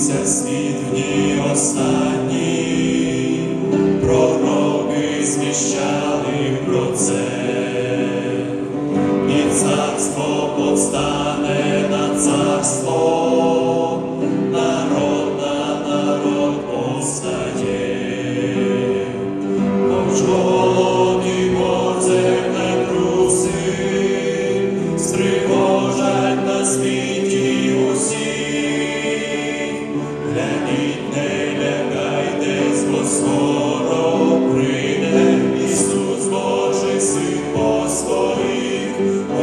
Світиться світ в дні останні, пророки звіщали про це, і царство повстане на царство, народ на народ повстає.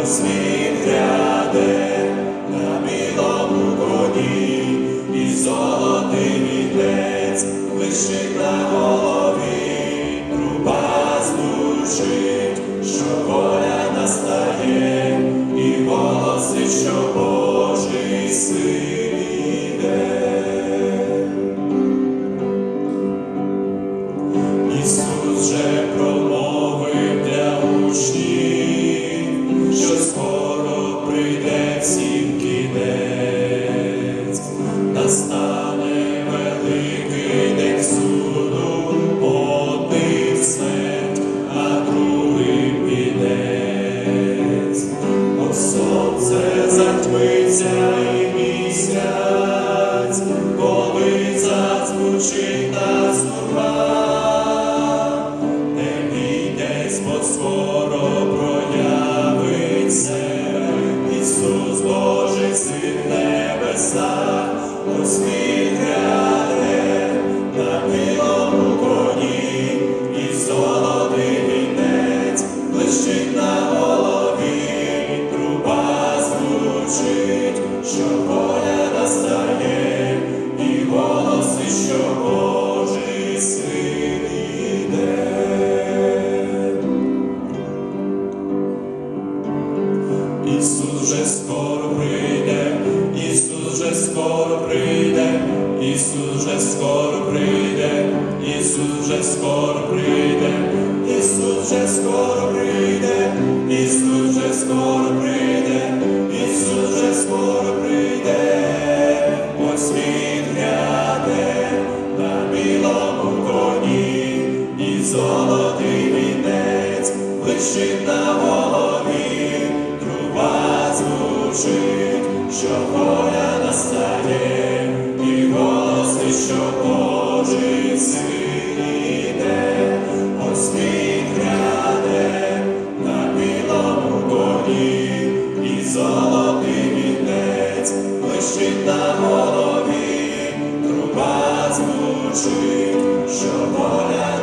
Ось Він гряде на білому коні, і золотий вінець лишить на голові, труба звучить, що воля настає, прийде кінець, настане великий день суду, а другим вінець. О сонце затьмиться і місяць, коли зазвучить нас труба. Не бійтесь, бо скоро проявиться що воля настає, і голосить, що Божий син іде. Ісус вже скоро прийде, Ісус вже скоро прийде, Ісус вже скоро прийде, Ісус вже скоро прийде, Ісус вже скоро прийде, Ісус вже скоро прийде, ось Він гряде на білому коні, і золотий вінець лишить на голові, труба звучить, що воля настає, що Божий син іде, ось він гряде на білому коні, і звучить, що воля